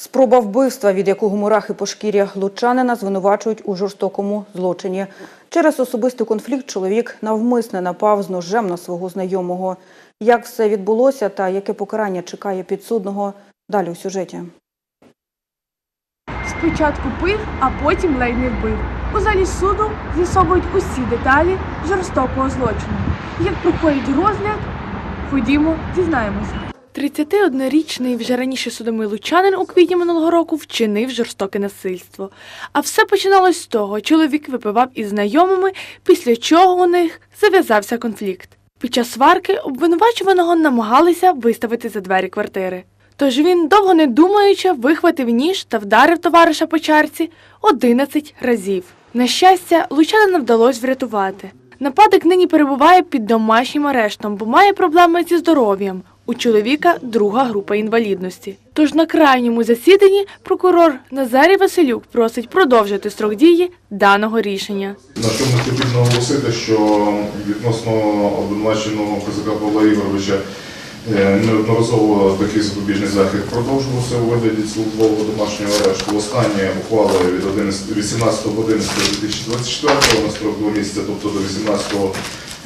Спроба вбивства, від якого мурахи по шкірі лучанина звинувачують у жорстокому злочині. Через особистий конфлікт чоловік навмисне напав з ножем на свого знайомого. Як все відбулося та яке покарання чекає підсудного, далі у сюжеті. Спочатку пив, а потім ледь вбив. У залі суду з'ясовують усі деталі жорстокого злочину. Як проходить розгляд, ходімо, дізнаємося. 31-річний вже раніше судомий лучанин у квітні минулого року вчинив жорстоке насильство. А все починалось з того, чоловік випивав із знайомими, після чого у них зав'язався конфлікт. Під час сварки обвинувачуваного намагалися виставити за двері квартири. Тож він, довго не думаючи, вихватив ніж та вдарив товариша по чарці 11 разів. На щастя, лучанина вдалося врятувати. Нападок нині перебуває під домашнім арештом, бо має проблеми зі здоров'ям. У чоловіка друга група інвалідності. Тож на крайньому засіданні прокурор Назарій Василюк просить продовжити строк дії даного рішення. На чому потрібно оголосити, що відносно обвинуваченого Козака Павла Ігоровича е, неодноразово такий запобіжний захід продовжувався у вигляді цілодобового домашнього арешту. Останнє ухвали від 11 18.11.2024 на строк 2 місяця, тобто до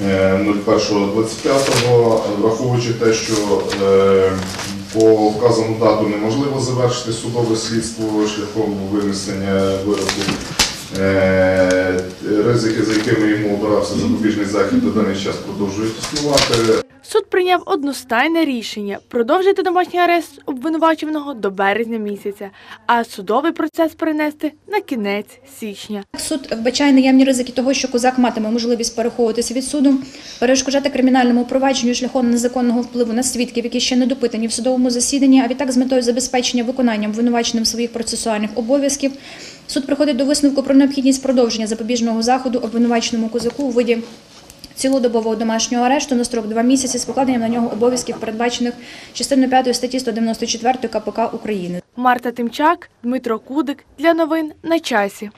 18.01.25, враховуючи те, що е, по вказану дату неможливо завершити судове слідство шляхом винесення вироку. Ризики, за якими йому обирався запобіжний захід, до даний час продовжують існувати. Суд прийняв одностайне рішення продовжити домашній арест обвинувачуваного до березня місяця, а судовий процес перенести на кінець січня. Суд вбачає наявні ризики того, що козак матиме можливість переховуватися від суду, перешкоджати кримінальному провадженню шляхом незаконного впливу на свідків, які ще не допитані в судовому засіданні, а відтак з метою забезпечення виконання обвинуваченим своїх процесуальних обов'язків. Суд приходить до висновку про необхідність продовження запобіжного заходу обвинуваченому козаку у виді цілодобового домашнього арешту на строк 2 місяці з покладенням на нього обов'язків, передбачених частиною 5 статті 194 КПК України. Марта Тимчак, Дмитро Кудик для новин на часі.